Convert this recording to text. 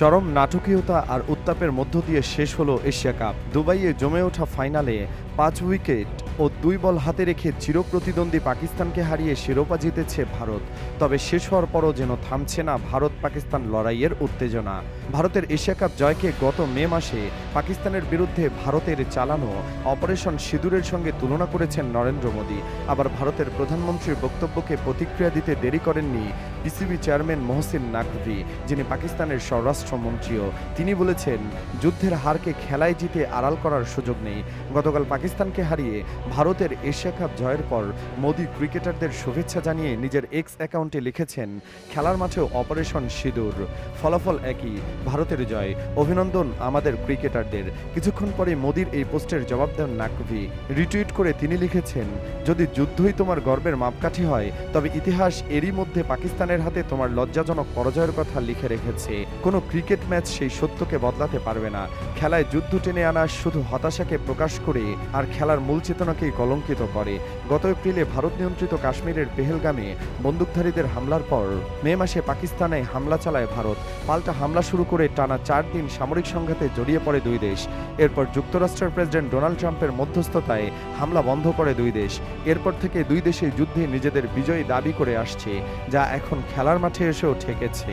চরম নাটকীয়তা আর উত্তাপের মধ্য দিয়ে শেষ হলো এশিয়া কাপ। দুবাইয়ে জমে ওঠা ফাইনালে পাঁচ উইকেট ও দুই বল হাতে রেখে চিরপ্রতিদ্বন্দ্বী পাকিস্তানকে হারিয়ে শিরোপা জিতেছে ভারত। তবে শেষ হওয়ার পরও যেন থামছে না ভারত পাকিস্তান লড়াইয়ের উত্তেজনা। ভারতের এশিয়া কাপ জয়কে গত মে মাসে পাকিস্তানের বিরুদ্ধে ভারতের চালানো অপারেশন সিঁদুরের সঙ্গে তুলনা করেছেন নরেন্দ্র মোদী। আবার ভারতের প্রধানমন্ত্রীর বক্তব্যকে প্রতিক্রিয়া দিতে দেরি করেননি পিসিবি চেয়ারম্যান মোহসিন নাকভি, যিনি পাকিস্তানের স্বরাষ্ট্রমন্ত্রীও, তিনি বলেছেন, যুদ্ধের হারকে খেলায় জিতে আড়াল করার সুযোগ নেই। গতকাল পাকিস্তানকে হারিয়ে ভারতের এশিয়া কাপ জয়ের পর মোদী ক্রিকেটারদের শুভেচ্ছা জানিয়ে নিজের এক্স অ্যাকাউন্টে লিখেছেন, খেলার মাঠেও অপারেশন সিঁদুর। ফলাফল একই, ভারতের জয়। অভিনন্দন আমাদের ক্রিকেটারদের। কিছুক্ষণ পরে মোদির এই পোস্টের জবাব দেন নাকভি। রিটুইট করে তিনি লিখেছেন, যদি যুদ্ধই তোমার গর্বের মাপকাঠি হয়, তবে ইতিহাস এরই মধ্যে পাকিস্তানের হাতে তোমার লজ্জাজনক পরাজয়ের কথা লিখে রেখেছে। কোনো ক্রিকেট ম্যাচ সেই সত্যকে বদলাতে পারবে না। খেলায় যুদ্ধ টেনে আনা শুধু হতাশাকে প্রকাশ করে আর খেলার মূল চেতনাকেই কলঙ্কিত করে। গত এপ্রিলে ভারত নিয়ন্ত্রিত কাশ্মীরের পেহেলগামে বন্দুকধারীদের হামলার পর মে মাসে পাকিস্তানে হামলা চালায় ভারত। পাল্টা হামলা শুরু করে টানা চার দিন সামরিক সংঘাতে জড়িয়ে পড়ে দুই দেশ। এরপর যুক্তরাষ্ট্রের প্রেসিডেন্ট ডোনাল্ড ট্রাম্পের মধ্যস্থতায় হামলা বন্ধ করে দুই দেশ। এরপর থেকে দুই দেশে যুদ্ধে নিজেদের বিজয় দাবি করে আসছে, যা এখন খেলার মাঠে এসেও ঠেকেছে।